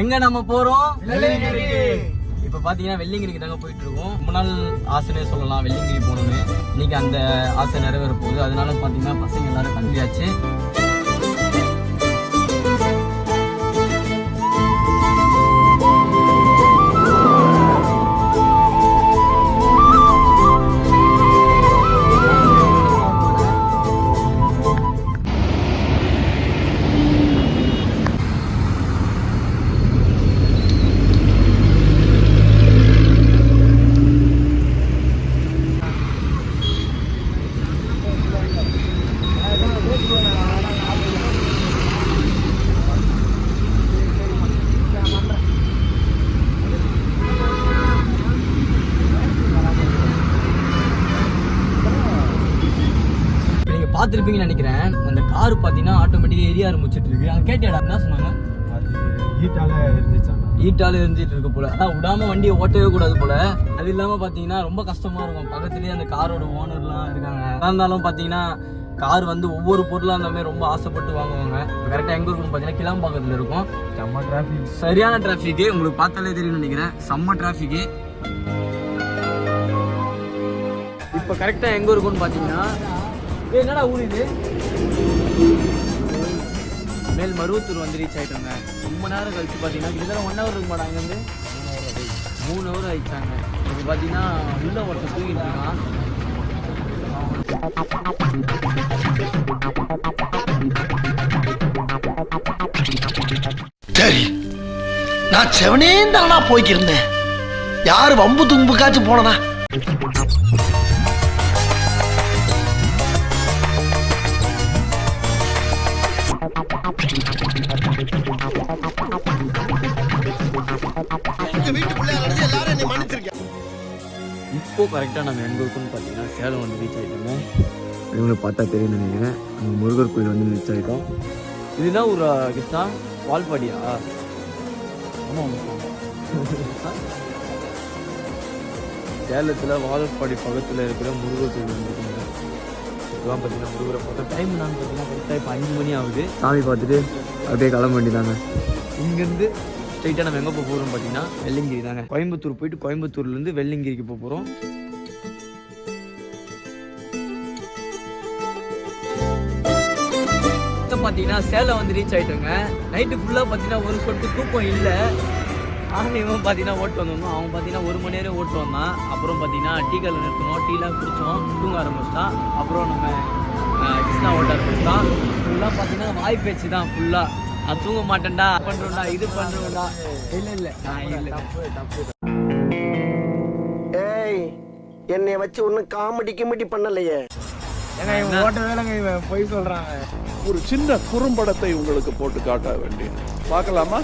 எங்க நம்ம போறோம்? இப்ப பாத்தீங்கன்னா வெள்ளிங்கிரிக்கு தாங்க போயிட்டு இருக்கோம் ரொம்ப நாள் ஆசைனே சொல்லலாம். வெள்ளிங்கிரி போகணும்னு. இன்னைக்கு அந்த ஆசை நிறைவேற போகுது அதனால பாத்தீங்கன்னா பசங்க எல்லாரும் கிளம்பியாச்சு பாத்திருப்பீங்கன்னு நினைக்கிறேன். அந்த கார் பாத்தீங்கன்னா ஆட்டோமேட்டிக்கா எரிய ஆரம்பிச்சிட்டு இருக்கு. அது கேட்டியாடா என்ன சொன்னாங்க? ஈட்டால இருந்துட்டு இருக்கு போல. அதான் விடாம வண்டியை ஓட்டவே கூடாது போல. அது இல்லாம பாத்தீங்கன்னா ரொம்ப கஷ்டமா இருக்கும். பக்கத்துலயே அந்த காரோட ஓனர்லாம் இருக்காங்க. இருந்தாலும் பாத்தீங்கன்னா கார் வந்து ஒவ்வொரு பொருளா இருந்தாலுமே ரொம்ப ஆசைப்பட்டு வாங்குவாங்க. கரெக்டா எங்க இருக்கும் பாத்தீங்கன்னா கிளாம்பாக்கத்துல இருக்கும். செம்ம டிராஃபிக் சரியான டிராஃபிக் உங்களுக்கு பார்த்தாலே தெரியும்னு நினைக்கிறேன். செம்ம டிராஃபிக் இப்போ கரெக்டா எங்க இருக்கும்னு பாத்தீங்கன்னா ஏய், என்னடா ஊர் இது? மேல் மருவத்தூர் வந்து ரீச் ஆயிட்டோங்க. ரொம்ப நேரம் கழிச்சு பார்த்தீங்கன்னா கிட்டத்தட்ட ஒன் ஹவர் இருக்கு மாட்டா இங்கேருந்து மூணு ஹவர் ஆயிடுச்சாங்க. இப்போ பார்த்தீங்கன்னா உள்ள ஒருத்தர் தூங்கிட்டு இருக்கான் சரி. நான் செவனே தானா போய்க்கிருந்தேன். யாரு வம்பு தும்புக்காச்சும் போனனா இப்போ கரெக்டாக நம்ம எங்கே பார்த்தீங்கன்னா சேலம் வந்து ரீச் ஆகிட்டோங்க இவங்களை பார்த்தா தெரியும் நினைக்கிறேன். நம்ம முருகர் கோயில் வந்து ரீச் ஆகிட்டோம் இதுனா ஒரு கிருஷ்ணா வால்பாடியா? ஆமாம் சேலத்தில் வால்பாடி பக்கத்தில் இருக்கிற முருகர் கோயில் வந்துருக்குங்க. இப்போலாம் பார்த்தீங்கன்னா முருகரை பார்த்தா டைம் நான் பார்த்தீங்கன்னா கரெக்டாக இப்போ அஞ்சு மணி ஆகுது. சாமி பார்த்துட்டு அப்படியே கிளம்ப வேண்டியதாங்க இங்கேருந்து ஸ்ட்ரைட்டாக நம்ம எங்கே போக போகிறோம் பார்த்தீங்கன்னா வெள்ளிங்கிரி தாங்க. கோயம்புத்தூர் போயிட்டு கோயம்புத்தூர்லேருந்து வெள்ளிங்கிரிக்கு போக போகிறோம் பார்த்தீங்கன்னா சேலம் வந்து ரீச் ஆகிட்டோங்க நைட்டு ஃபுல்லாக பார்த்தீங்கன்னா ஒரு சொட்டு தூக்கம் இல்லை. ஆனால் இவன் பார்த்தீங்கன்னா ஓட்டு வந்தோம் அவன் பார்த்தீங்கன்னா ஒரு மணி நேரம் ஓட்டு வந்தான் அப்புறம் பார்த்தீங்கன்னா டீ கல்ல நிறுத்தணும். டீலாம் குடித்தோம் தூங்க ஆரம்பிச்சிட்டான். அப்புறம் நம்ம கிருஷ்ணா ஓட்ட ஆரம்பிச்சிட்டான் ஃபுல்லாக பார்த்தீங்கன்னா வாய் பேச்சு தான் ஃபுல்லாக நான் தூங்க மாட்டேன்டா. அது பண்ணுறோம்டா இது பண்ணுறோம்டா இல்லை இல்லை. ஏய் என்னை வச்சு ஒன்னும் காமெடி கிமெடி பண்ணலையே. ஏன்னா இவன் ஓட்ட வேலைங்க இவன் பொய் சொல்றாங்க. ஒரு சின்ன குறும்படத்தை உங்களுக்கு போட்டு காட்ட வேண்டியது. பார்க்கலாமா?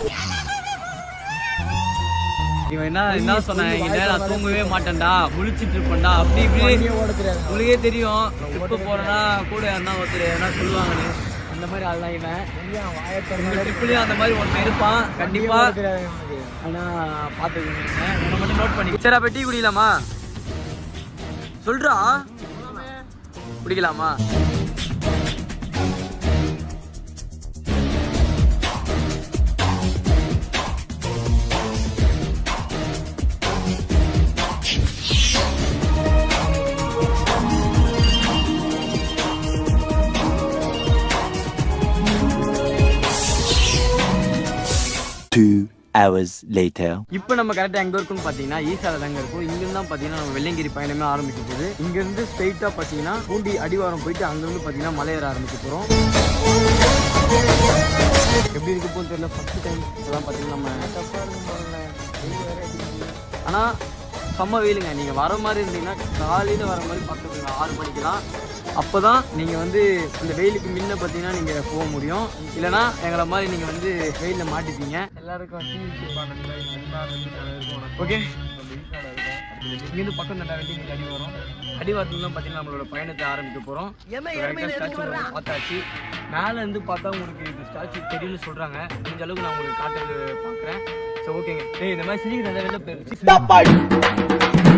இவன் என்ன என்ன சொன்னான்? இங்க நான் தூங்கவே மாட்டேன்டா முழிச்சிட்டு இருப்பேன்டா. அப்படி இப்படி உங்களுக்கே தெரியும். ட்ரிப்பு போறேன்னா கூட யாருன்னா ஒருத்தர் எதனா சொல்லுவாங்கன்னு. அந்த மாதிரி ஆள்லாம் இவன். உங்க ட்ரிப்லயும் அந்த மாதிரி ஒருத்தன் இருப்பான் கண்டிப்பா தெரியாது இவனுக்கு. ஆனா பாத்துக்கோங்க உன்னை மட்டும் நோட் பண்ணி சரி அப்ப டீ குடிக்கலாமா? சொல்றா. குடிக்கலாமா? Hours later. இப்போ நம்ம கரெக்டாக எங்கே இருக்கும்னு பார்த்தீங்கன்னா ஈசால தாங்க இருக்கும். இங்கேருந்து தான் பார்த்தீங்கன்னா நம்ம வெள்ளங்கிரி பயணமே ஆரம்பிக்க போகுது இங்கேருந்து ஸ்ட்ரெயிட்டாக பார்த்தீங்கன்னா பூண்டி அடிவாரம் போயிட்டு அங்கேருந்து பார்த்தீங்கன்னா மலையேற ஆரம்பிக்க போகிறோம் எப்படி இருக்க போகுது தெரியல. ஃபஸ்ட்டு டைம் இதெல்லாம் பார்த்தீங்கன்னா நம்ம ஆனால் செம்ம வெயிலுங்க. நீங்கள் வர மாதிரி இருந்தீங்கன்னா காலையில் வர மாதிரி பக்கத்துல ஆறு மணிக்கெல்லாம் அப்போ தான் நீங்கள் வந்து இந்த வெயிலுக்கு முன்ன பார்த்தீங்கன்னா நீங்கள் போக முடியும். இல்லைனா எங்களை மாதிரி நீங்கள் வந்து வெயிலில் மாட்டிப்பீங்க. எல்லாருக்கும் ஓகே? இங்கேருந்து பக்கம் தண்டா வெட்டி அடி வரும். அடிவாரத்துல தான் பார்த்தீங்கன்னா நம்மளோட பயணத்தை ஆரம்பிக்க போகிறோம் பார்த்தாச்சு. மேலே இருந்து பார்த்தா உங்களுக்கு இந்த ஸ்டாச்சு தெரியும்னு சொல்கிறாங்க முடிஞ்ச அளவுக்கு நான் உங்களுக்கு காட்டுறது பார்க்குறேன். சரி ஓகேங்க. டேய் இந்த மாதிரி சிரிக்கிற வெளில போயிரு